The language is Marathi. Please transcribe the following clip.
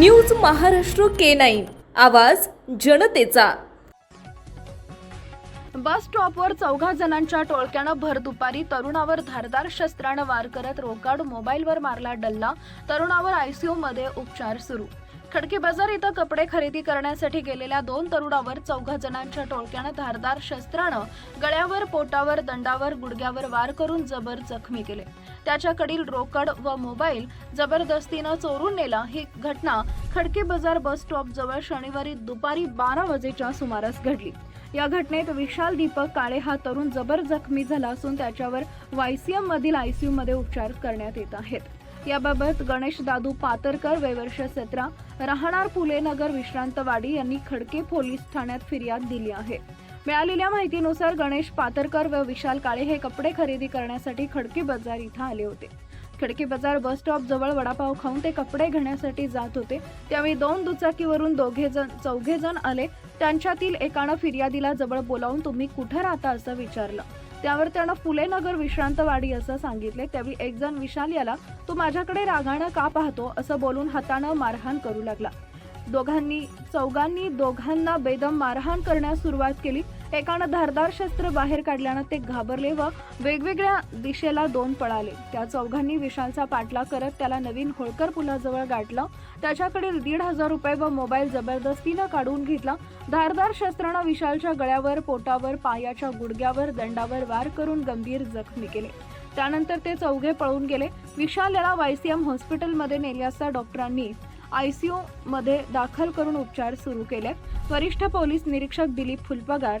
News Maharashtra K nine. आवाज जनतेचा. बस स्टॉपवर चौघा जणांच्या टोळक्यानं भर दुपारी तरुणावर धारदार शस्त्रानं वार करत रोकाड मोबाईलवर मारला डल्ला. तरुणावर आयसीयू मध्ये उपचार सुरू. खडकी बाजार इथं कपडे खरेदी करण्यासाठी गेलेल्या दोन तरुणावर चौघा जणांच्या टोळक्यानं धारदार शस्त्रानं गळ्यावर पोटावर दंडावर गुडघ्यावर वार करून जबर जखमी केले. त्याच्याकडील रोकड व मोबाईल जबरदस्तीनं चोरून नेला. ही घटना खडकी बाजार बस स्टॉप जवळ शनिवारी दुपारी बारा वाजेच्या सुमारास घडली. या घटनेत विशाल दीपक काळे हा तरुण जबर जखमी झाला असून त्याच्यावर वायसीएम मधील आयसीयू मध्ये उपचार करण्यात येत आहेत. याबाबत गणेश दादू पातरकर वयवर्ष सतरा राहणार पुलेनगर विश्रांतवाडी यांनी खडके पोलीस ठाण्यात फिर्याद दिली आहे. मिळालेल्या माहितीनुसार गणेश पातरकर व विशाल काळे हे कपडे खरेदी करण्यासाठी खडके बाजार इथं आले होते. खडके बाजार बस स्टॉप जवळ वडापाव खाऊन ते कपडे घेण्यासाठी जात होते. त्यावेळी दोन दुचाकीवरून दोघे जण चौघे जण आले. त्यांच्यातील एकानं फिर्यादीला जवळ बोलावून तुम्ही कुठं राहता असं विचारलं. त्यावर त्यानं फुलेनगर विश्रांतवाडी असं सांगितले. त्यावेळी एक जण विशाल याला तू माझ्याकडे रागानं का पाहतो? असं बोलून हातानं मारहाण करू लागला. दोघांनी चौघांनी दोघांना बेदम मारहाण करण्यास सुरुवात केली. एकानं धारदार शस्त्र बाहेर काढल्यानं ते घाबरले व वेगवेगळ्या दिशेला दोन पळाले. त्या चौघांनी विशालचा पाठलाग करत त्याला नवीन होळकर पुलाजवळ गाठलं. त्याच्याकडील दीड हजार रुपये व मोबाईल जबरदस्तीनं काढून घेतला. धारदार शस्त्रानं विशालच्या गळ्यावर पोटावर पायाच्या गुडघ्यावर दंडावर वार करून गंभीर जखमी केले. त्यानंतर ते चौघे पळून गेले. विशाल याला वायसीएम हॉस्पिटलमध्ये नेले असता डॉक्टरांनी आयसीयू मध्ये दाखल करून उपचार सुरू केले. वरिष्ठ पोलीस निरीक्षक दिलीप फुलपगार